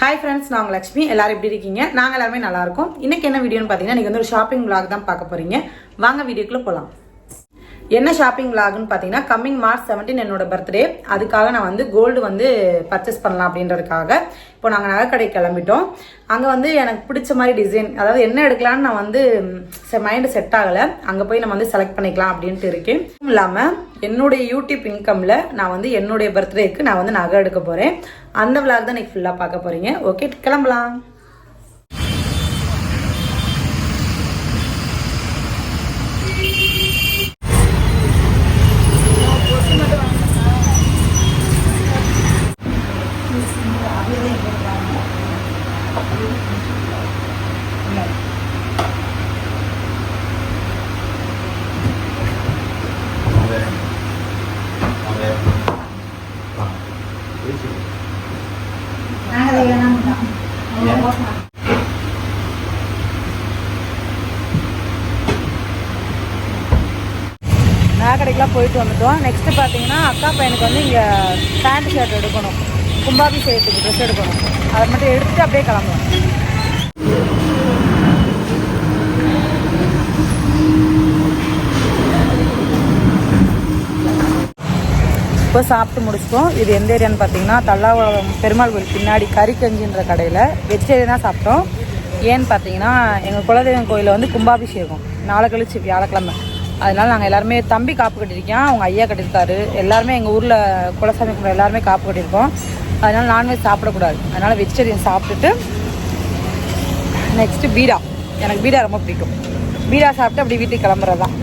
Hi friends நான் லக்ஷ்மி. எல்லாரும் எப்படி இருக்கீங்க? நாங்கள் எல்லாருமே நல்லா இருக்கோம். இன்னைக்கு என்ன வீடியோன்னு பார்த்தீங்கன்னா இன்னைக்கு வந்து ஒரு ஷாப்பிங் vlog தான் பார்க்க போறீங்க. வாங்க வீடியோக்குள்ள போகலாம் என்ன ஷாப்பிங் vlogனு பார்த்தீங்கன்னா கம்மிங் மார்ச் 17 என்னோட பர்த்டே அதுக்காக நான் வந்து கோல்டு வந்து பர்ச்சேஸ் பண்ணலாம் அப்படின்றதுக்காக. இப்போ நாங்கள் நகைக்கடை கிளம்பிட்டோம். அங்கே வந்து எனக்கு பிடிச்ச மாதிரி டிசைன் அதாவது என்ன எடுக்கலாம்னு நான் வந்து மைண்டு செட் ஆகலை. அங்கே போய் நம்ம வந்து செலக்ட் பண்ணிக்கலாம் அப்படின்ட்டு இருக்கேன். இல்லாமல் என்னுடைய யூடியூப் இன்கமில் நான் வந்து என்னுடைய பர்த்டேக்கு நான் வந்து நகை எடுக்க போகிறேன் அந்த விளாக் தான் இன்னைக்கு ஃபுல்லாக பார்க்க போகிறீங்க ஓகே கிளம்பலாம். நகைக்கடைக்கெலாம் போயிட்டு வந்துட்டோம். நெக்ஸ்ட்டு பார்த்தீங்கன்னா அக்கா பையனுக்கு வந்து இங்கே பேண்ட் ஷர்ட் எடுக்கணும். கும்பாபிஷேகத்துக்கு ட்ரெஸ் எடுக்கணும். அதை மட்டும் எடுத்துட்டு அப்படியே கிளம்புவோம் இப்போ சாப்பிட்டு முடிச்சிட்டோம். இது எந்த ஏரியான்னு பார்த்தீங்கன்னா தல்லாவளம் பெருமாள் கோயில் பின்னாடி கறிக்கஞ்சின்ற கடையில் வெஜிடேரியனாக சாப்பிட்டோம். ஏன்னு பார்த்தீங்கன்னா எங்கள் குலதெய்வம் கோயிலில் வந்து கும்பாபிஷேகம். நாளை கழிச்சு வியாழக்கிழமை. அதனால நாங்கள் எல்லாருமே தம்பி காப்பு கட்டியிருக்கோம் அவங்க ஐயா கட்டியிருக்காரு. எல்லாருமே எங்கள் ஊரில் குலசாமி கும்பிட எல்லாருமே காப்பு கட்டியிருக்கோம். அதனால நான்வெஜ் சாப்பிடக்கூடாது. அதனால வெஜிடேரியன் சாப்பிட்டுட்டு நெக்ஸ்ட்டு பீடா எனக்கு பீடா ரொம்ப பிடிக்கும். பீடா சாப்பிட்டு அப்படி வீட்டுக்கு கிளம்புறது தான்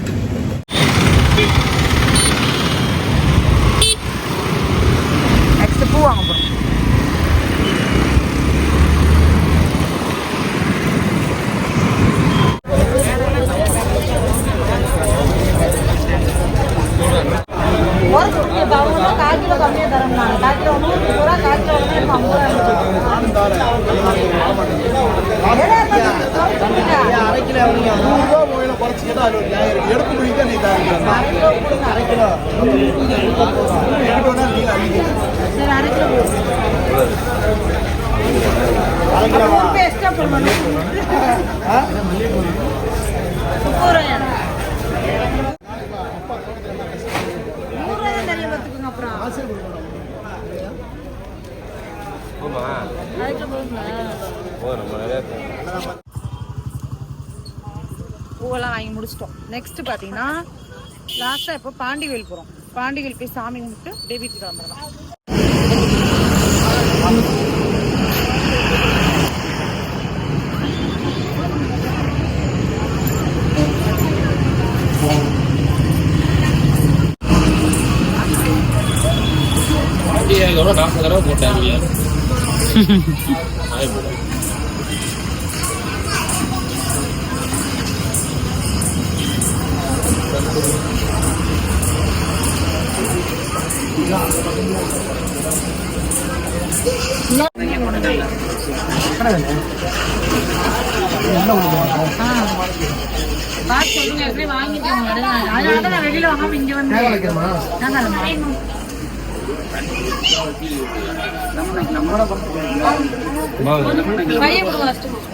பூவெல்லாம் வாங்கி முடிச்சிட்டோம். நெக்ஸ்ட் பார்த்தீங்கன்னா லாஸ்ட்டாக இப்போ பாண்டிவேல் போகிறோம் பாண்டிகள் போய் சாமி கும்பிட்டு அப்படியே வீட்டுக்கு கிளம்புறோம் நாற்பது தடவை போட்டாங்க பார்த்து சொல்லுங்க எப்படி வாங்கிட்டேன் அதனால தான் நான் வெளியில் வாங்காம இங்கே வந்து பையன் கொடுங்க ஃபஸ்ட்டு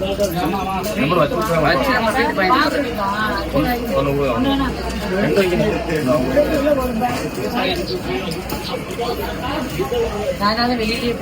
నెంబర్ వచ్చి அதனால வெளியிலேயே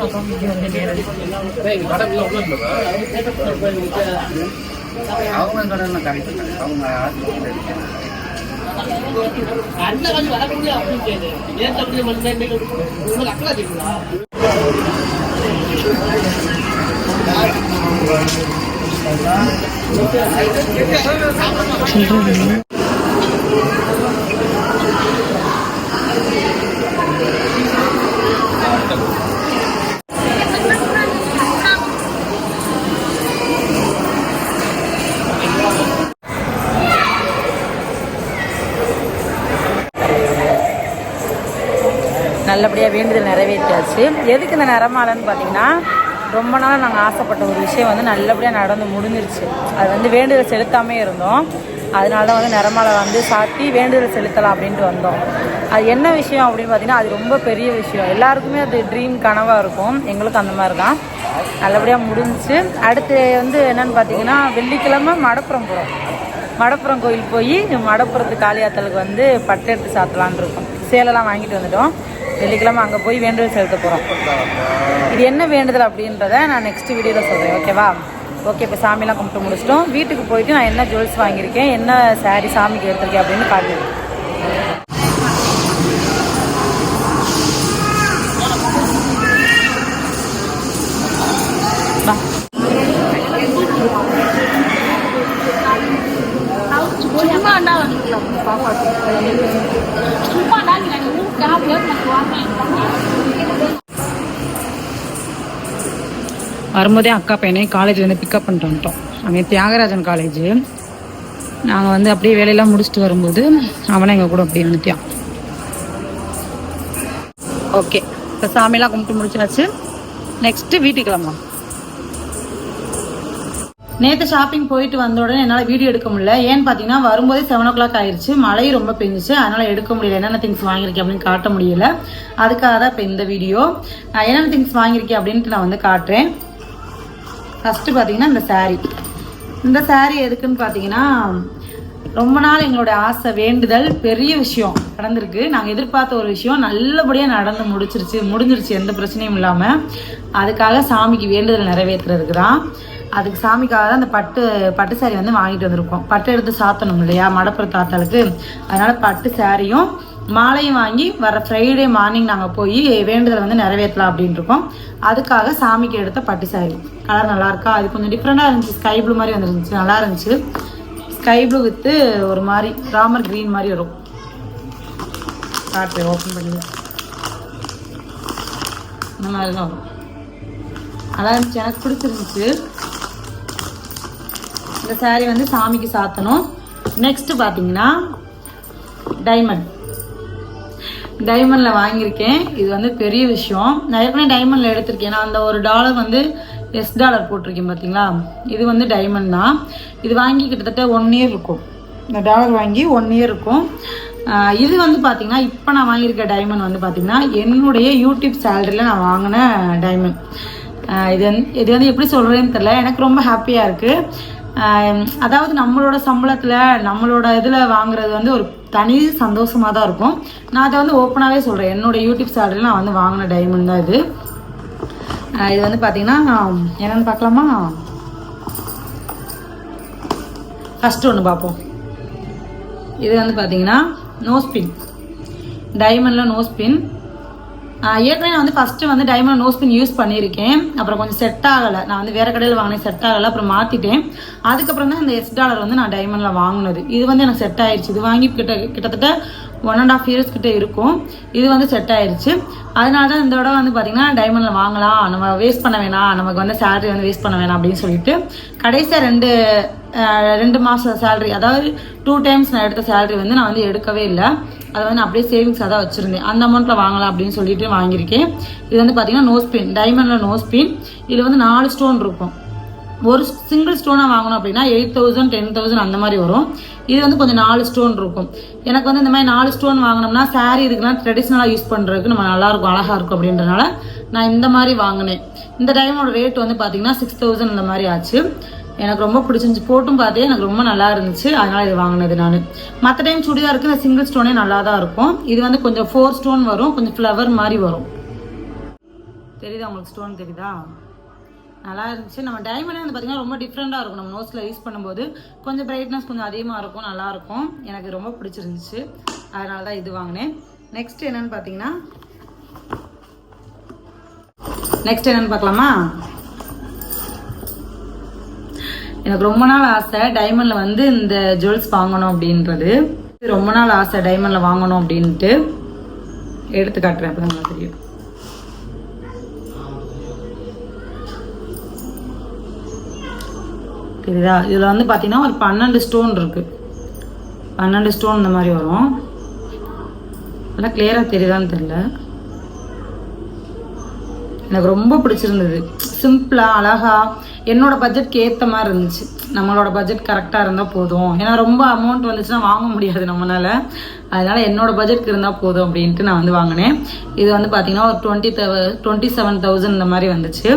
நல்லபடியாக வேண்டுதல் நிறைவேற்றியாச்சு. எதுக்கு இந்த நிறமாலைன்னு பார்த்தீங்கன்னா ரொம்ப நாள் நாங்கள் ஆசைப்பட்ட ஒரு விஷயம் வந்து நல்லபடியாக நடந்து முடிஞ்சிருச்சு. அது வந்து வேண்டுதல் செலுத்தாமே இருந்தோம். அதனால தான் வந்து நிறமலை வந்து சாத்தி வேண்டுதல் செலுத்தலாம் அப்படின்ட்டு வந்தோம். அது என்ன விஷயம் அப்படின்னு பார்த்தீங்கன்னா அது ரொம்ப பெரிய விஷயம். எல்லாருக்குமே அது ட்ரீம் கனவாக இருக்கும். எங்களுக்கும் அந்த மாதிரி தான். நல்லபடியாக முடிஞ்சுச்சு. அடுத்து வந்து என்னென்னு பார்த்தீங்கன்னா வெள்ளிக்கிழமை மடப்புறம் போகிறோம் மடப்புறம் கோயில் போய் மடப்புறத்து காளியாத்தலுக்கு வந்து பட்டு எடுத்து சாத்தலான் இருக்கோம். சேலெல்லாம் வாங்கிட்டு வந்துட்டோம். வெள்ளிக்கிழமை அங்கே போய் வேண்டுதல் செலுத்த போகிறோம் இது என்ன வேண்டுதல் அப்படின்றத நான் நெக்ஸ்ட் வீடியோவில் சொல்கிறேன் ஓகேவா ஓகே இப்போ சாமிலாம் கும்பிட்டு முடிச்சிட்டோம். வீட்டுக்கு போயிட்டு நான் என்ன ஜுவல்ஸ் வாங்கியிருக்கேன் என்ன சாரீ சாமிக்கு எடுத்திருக்கேன் அப்படின்னு காட்டுறேன் வரும்போதே அக்கா பையனை காலேஜ்லேருந்து பிக்கப் பண்ணிட்டு வந்துட்டோம். அங்கே தியாகராஜன் காலேஜ் நாங்கள் வந்து அப்படியே வேலையெல்லாம் முடிச்சுட்டு வரும்போது அவனை எங்கள் கூட அப்படியே வந்துட்டான் ஓகே இப்போ சாமியெல்லாம் கும்பிட்டு முடிச்சாச்சு. நெக்ஸ்ட்டு வீட்டுக்கு கிளம்பலாம் நேற்று ஷாப்பிங் போயிட்டு வந்த உடனே என்னால் வீடியோ எடுக்க முடியல. ஏன்னு பார்த்தீங்கன்னா வரும்போதே செவன் ஓ கிளாக் ஆயிடுச்சு மழையும் ரொம்ப பெஞ்சிச்சு. அதனால் எடுக்க முடியல. என்னென்ன திங்ஸ் வாங்கியிருக்கேன் அப்படின்னு காட்ட முடியல. அதுக்காக தான் இப்போ இந்த வீடியோ. என்னென்ன திங்ஸ் வாங்கியிருக்கேன் அப்படின்ட்டு நான் வந்து காட்டுறேன். ஃபஸ்ட்டு பார்த்தீங்கன்னா இந்த சாரீ இந்த saree எதுக்குன்னு பார்த்தீங்கன்னா ரொம்ப நாள் எங்களோட ஆசை வேண்டுதல் பெரிய விஷயம் நடந்திருக்கு. நாங்கள் எதிர்பார்த்த ஒரு விஷயம் நல்லபடியாக நடந்து முடிச்சிருச்சு முடிஞ்சிருச்சு எந்த பிரச்சனையும் இல்லாமல் அதுக்காக சாமிக்கு வேண்டுதல் நிறைவேற்றுறதுக்கு தான். அதுக்கு சாமிக்காக தான் அந்த பட்டு பட்டு saree வந்து வாங்கிட்டு வந்திருக்கோம். பட்டு எடுத்து சாத்தணும் இல்லையா? மடப்புற தாத்தாளுக்கு. அதனால் பட்டு சாரியும் மாலையும் வாங்கி வர ஃப்ரைடே மார்னிங் நாங்கள் போய் வேண்டுதலை வந்து நிறைவேற்றலாம் அப்படின்னு இருக்கோம் அதுக்காக சாமிக்கு எடுத்த பட்டு சாரி கலர் நல்லா இருக்கா அது கொஞ்சம் டிஃப்ரெண்டாக இருந்துச்சு. ஸ்கை ப்ளூ மாதிரி வந்துருந்துச்சு. நல்லா இருந்துச்சு. ஸ்கை ப்ளூ வித்து ஒரு மாதிரி ராமர் க்ரீன் மாதிரி வரும். காட்டு ஓப்பன் பண்ணி இந்த மாதிரி தான் வரும். நல்லா இருந்துச்சு. எனக்கு பிடிச்சிருந்துச்சு. இந்த saree வந்து சாமிக்கு சாத்தணும். நெக்ஸ்ட்டு பார்த்தீங்கன்னா டைமண்ட் டைமண்டில் வாங்கியிருக்கேன். இது வந்து பெரிய விஷயம். நான் ஏற்கனவே டைமண்டில் எடுத்திருக்கேன். நான் அந்த ஒரு டாலர் வந்து எஸ் டாலர் போட்டிருக்கேன் பார்த்தீங்களா இது வந்து டைமண்ட் தான். இது வாங்கி கிட்டத்தட்ட ஒன் இயர் இருக்கும். இந்த டாலர் வாங்கி ஒன் இயர் இருக்கும். இது வந்து பார்த்தீங்கன்னா இப்போ நான் வாங்கியிருக்க டைமண்ட் வந்து பார்த்தீங்கன்னா என்னுடைய யூடியூப் சேலரியில் நான் வாங்கின டைமண்ட் இது வந்து இது வந்து எப்படி சொல்கிறேன்னு தெரில எனக்கு ரொம்ப ஹாப்பியாக இருக்குது அதாவது நம்மளோட சம்பளத்தில் நம்மளோட இதில் வாங்குறது வந்து ஒரு தனி சந்தோஷமாக தான் இருக்கும். நான் அதை வந்து ஓப்பனாகவே சொல்கிறேன் என்னோட யூடியூப் சேனலில் நான் வந்து வாங்கின டைமண்ட் தான் இது. இது வந்து பார்த்தீங்கன்னா என்னென்னு பார்க்கலாமா? ஃபஸ்ட்டு ஒன்று பார்ப்போம். இது வந்து பார்த்தீங்கன்னா நோஸ்பின் டைமண்டில் நோஸ்பின் ஏற்கனவே நான் வந்து ஃபஸ்ட்டு வந்து டைமண்ட் நோஸ் பின் யூஸ் பண்ணியிருக்கேன். அப்புறம் கொஞ்சம் செட் ஆகலை. நான் வந்து வேறு கடையில் வாங்கினேன் செட் ஆகலை அப்புறம் மாற்றிட்டேன் அதுக்கப்புறம் தான் இந்த எஸ் டாலர் வந்து நான் டைமண்டில் வாங்கினது. இது வந்து எனக்கு செட் ஆயிடுச்சு இது வாங்கி கிட்ட கிட்டத்தட்ட ஒன் அண்ட் ஆஃப் இயர்ஸ் கிட்ட இருக்கும். இது வந்து செட் ஆயிடுச்சு அதனால தான் இந்த தடவை வந்து பார்த்தீங்கன்னா டைமண்டில் வாங்கலாம். நம்ம வேஸ்ட் பண்ண வேணாம். நமக்கு வந்து சேலரி வந்து வேஸ்ட் பண்ண வேணாம் அப்படின்னு சொல்லிட்டு கடைசியாக ரெண்டு ரெண்டு மாதம் சேலரி அதாவது டூ டைம்ஸ் நான் எடுத்த சேலரி வந்து நான் வந்து எடுக்கவே இல்லை. அதை வந்து அப்படியே சேவிங்ஸாக தான் வச்சுருந்தேன். அந்த அமௌண்ட்டில் வாங்கலாம் அப்படின்னு சொல்லிட்டு வாங்கியிருக்கேன். இது வந்து பார்த்தீங்கன்னா நோஸ் பின் டைமண்டில் நோஸ் பின் இதில் வந்து நாலு ஸ்டோன் இருக்கும். ஒரு சிங்கிள் ஸ்டோனாக வாங்கணும் அப்படின்னா எயிட் தௌசண்ட் டென் தௌசண்ட் அந்த மாதிரி வரும். இது வந்து கொஞ்சம் நாலு ஸ்டோன் இருக்கும். எனக்கு வந்து இந்த மாதிரி நாலு ஸ்டோன் வாங்கினோம்னா சாரீ இதுக்கெல்லாம் ட்ரெடிஷ்னலாக யூஸ் பண்ணுறதுக்கு நம்ம நல்லா இருக்கும் அழகாக இருக்கும் அப்படின்றனால நான் இந்த மாதிரி வாங்கினேன். இந்த டைமோட ரேட் வந்து பார்த்தீங்கன்னா சிக்ஸ் தௌசண்ட் இந்த மாதிரி ஆச்சு. எனக்கு ரொம்ப பிடிச்சிருந்துச்சு. போட்டும் பார்த்தே எனக்கு ரொம்ப நல்லா இருந்துச்சு. அதனால் இது வாங்கினது நான். மற்ற டைம் சுடிதாருக்கு இந்த சிங்கிள் ஸ்டோனே நல்லா தான் இருக்கும். இது வந்து கொஞ்சம் ஃபோர் ஸ்டோன் வரும். கொஞ்சம் ஃப்ளவர் மாதிரி வரும். தெரியுதா உங்களுக்கு ஸ்டோன் தெரியுதா? நல்லா இருந்துச்சு. நம்ம டைமண்டே வந்து பார்த்தீங்கன்னா ரொம்ப டிஃப்ரெண்ட்டாக இருக்கும். நம்ம நோஸில் யூஸ் பண்ணும்போது கொஞ்சம் பிரைட்னஸ் கொஞ்சம் அதிகமாக இருக்கும். நல்லாயிருக்கும் எனக்கு ரொம்ப பிடிச்சிருந்துச்சு. அதனால தான் இது வாங்கினேன். நெக்ஸ்ட் என்னன்னு பார்த்தீங்கன்னா நெக்ஸ்ட் என்னன்னு பார்க்கலாமா? எனக்கு ரொம்ப நாள் ஆசை டைமண்டில் வந்து இந்த ஜுவல்ஸ் வாங்கணும் அப்படின்றது. ரொம்ப நாள் ஆசை டைமண்டில் வாங்கணும் அப்படின்ட்டு. எடுத்து காட்டுறேன் அப்போ தான் தெரியும். தெரியுதா? இதில் வந்து பார்த்தீங்கன்னா ஒரு பன்னெண்டு ஸ்டோன் இருக்கு. பன்னெண்டு ஸ்டோன் இந்த மாதிரி வரும். அதெல்லாம் கிளியராக தெரியுதான்னு தெரில எனக்கு ரொம்ப பிடிச்சிருந்தது. சிம்பிளாக அழகா என்னோடய பட்ஜெட்க்கு ஏற்ற மாதிரி இருந்துச்சு. நம்மளோட பட்ஜெட் கரெக்டாக இருந்தால் போதும். ஏன்னா ரொம்ப அமௌண்ட் வந்துச்சுன்னா வாங்க முடியாது நம்மளால். அதனால் என்னோட பட்ஜெட்க்கு இருந்தால் போதும் அப்படின்ட்டு நான் வந்து வாங்கினேன். இது வந்து பார்த்தீங்கன்னா ஒரு டுவெண்ட்டி டுவெண்ட்டி செவன் தௌசண்ட் இந்த மாதிரி வந்துச்சு.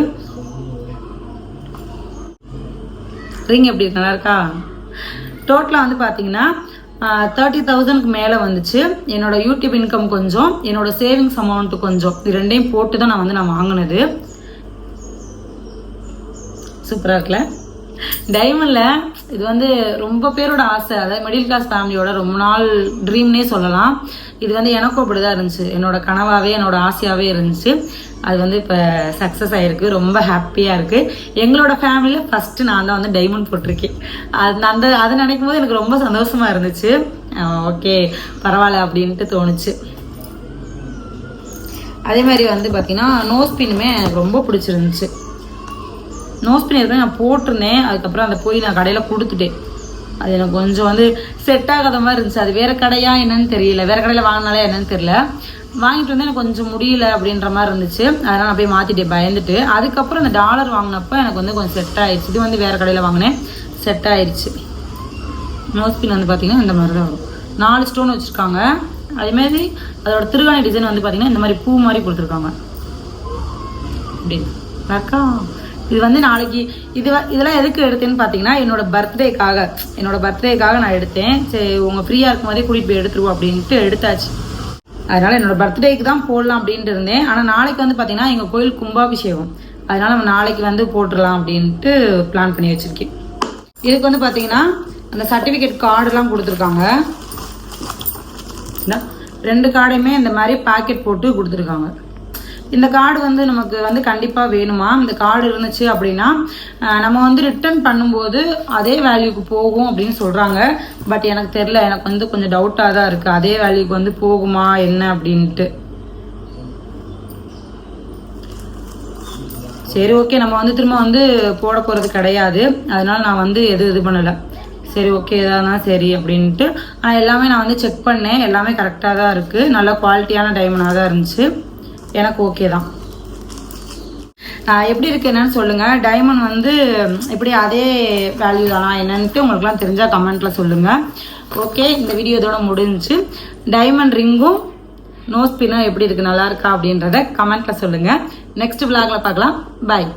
ரிங் எப்படி இருக்கு? நல்லா இருக்கா? டோட்டலாக வந்து பார்த்தீங்கன்னா தேர்ட்டி தௌசண்ட்க்கு மேலே வந்துச்சு. என்னோட யூடியூப் இன்கம் கொஞ்சம் என்னோட சேவிங்ஸ் அமௌண்ட் கொஞ்சம். இது ரெண்டையும் போட்டு தான் நான் வந்து நான் வாங்கினது. சூப்பராக இருக்குல்ல? டைமண்டில் இது வந்து ரொம்ப பேரோட ஆசை. அதாவது மிடில் கிளாஸ் ஃபேமிலியோட ரொம்ப நாள் ட்ரீம்னே சொல்லலாம். இது வந்து எனக்கும் அப்படிதான் இருந்துச்சு. என்னோட கனவாகவே என்னோட ஆசையாகவே இருந்துச்சு. அது வந்து இப்போ சக்ஸஸ் ஆகிருக்கு ரொம்ப ஹாப்பியாக இருக்குது எங்களோட ஃபேமிலியில் ஃபஸ்ட்டு நான் தான் வந்து டைமண்ட் போட்டிருக்கேன். அது அந்த அதை நினைக்கும் போது எனக்கு ரொம்ப சந்தோஷமாக இருந்துச்சு. ஓகே பரவாயில்ல அப்படின்ட்டு தோணுச்சு. அதே மாதிரி வந்து பார்த்தீங்கன்னா நோஸ் பின்னுமே எனக்கு ரொம்ப பிடிச்சிருந்துச்சு. நோஸ் பின் ஏற்கனவே நான் போட்டிருந்தேன். அதுக்கப்புறம் அதை போய் நான் கடையில் கொடுத்துட்டேன். அது எனக்கு கொஞ்சம் வந்து செட் ஆகாத மாதிரி இருந்துச்சு. அது வேறு கடையா என்னன்னு தெரியல. வேறு கடையில் வாங்கினாலே என்னன்னு தெரியல. வாங்கிட்டு வந்து எனக்கு கொஞ்சம் முடியல அப்படின்ற மாதிரி இருந்துச்சு. அதனால் நான் போய் மாற்றிட்டேன் பயந்துட்டு அதுக்கப்புறம் இந்த டாலர் வாங்கினப்போ எனக்கு வந்து கொஞ்சம் செட் ஆயிடுச்சு. இது வந்து வேறு கடையில் வாங்கினேன். செட் ஆயிடுச்சு. நோஸ் பின் வந்து பார்த்தீங்கன்னா இந்த மாதிரி தான் வரும். நாலு ஸ்டோன் வச்சுருக்காங்க. அதேமாதிரி அதோட திருகாணி டிசைன் வந்து பார்த்தீங்கன்னா இந்த மாதிரி பூ மாதிரி கொடுத்துருக்காங்க. அப்படின்னு அக்கா இது வந்து நாளைக்கு இது இதெல்லாம் எதுக்கு எடுத்தேன்னு பார்த்தீங்கன்னா என்னோட பர்த்டேக்காக என்னோட பர்த்டேக்காக நான் எடுத்தேன். சரி உங்கள் ஃப்ரீயாக இருக்கும் போதே கூட்டிகிட்டு போய் எடுத்துருவோம் அப்படின்ட்டு எடுத்தாச்சு. அதனால் என்னோட பர்த்டேக்கு தான் போடலாம் அப்படின்ட்டு இருந்தேன். ஆனால் நாளைக்கு வந்து பார்த்தீங்கன்னா எங்கள் கோயில் கும்பாபிஷேகம். அதனால் நம்ம நாளைக்கு வந்து போட்டுடலாம் அப்படின்ட்டு பிளான் பண்ணி வச்சிருக்கேன். இதுக்கு வந்து பார்த்தீங்கன்னா அந்த சர்டிஃபிகேட் கார்டுலாம் கொடுத்துருக்காங்க. ரெண்டு கார்டையுமே இந்த மாதிரி பாக்கெட் போட்டு கொடுத்துருக்காங்க. இந்த கார்டு வந்து நமக்கு வந்து கண்டிப்பாக வேணுமா? இந்த கார்டு இருந்துச்சு அப்படின்னா நம்ம வந்து ரிட்டர்ன் பண்ணும்போது அதே வேல்யூக்கு போகும் அப்படின்னு சொல்கிறாங்க பட் எனக்கு தெரில எனக்கு வந்து கொஞ்சம் டவுட்டாக தான் இருக்குது அதே வேல்யூக்கு வந்து போகுமா என்ன அப்படின்ட்டு. சரி ஓகே நம்ம வந்து திரும்ப வந்து போட போகிறது கிடையாது. அதனால் நான் வந்து எது இது பண்ணலை. சரி ஓகே எதானா சரி அப்படின்ட்டு. ஆனால் எல்லாமே நான் வந்து செக் பண்ணேன். எல்லாமே கரெக்டாக தான் இருக்குது நல்ல குவாலிட்டியான டைமண்டாக தான் இருந்துச்சு. எனக்கு ஓகே தான். எப்படி இருக்கு என்னன்னு சொல்லுங்க. டைமண்ட் வந்து எப்படி அதே வேல்யூ தானா என்னன்ட்டு உங்களுக்குலாம் தெரிஞ்சா கமெண்ட்ல சொல்லுங்க. ஓகே இந்த வீடியோ இதோட முடிஞ்சு டைமண்ட் ரிங்கும் நோஸ் பின்னும் எப்படி இருக்கு நல்லா இருக்கா அப்படின்றத கமெண்ட்ல சொல்லுங்க. நெக்ஸ்ட் விளாக்ல பார்க்கலாம். பாய்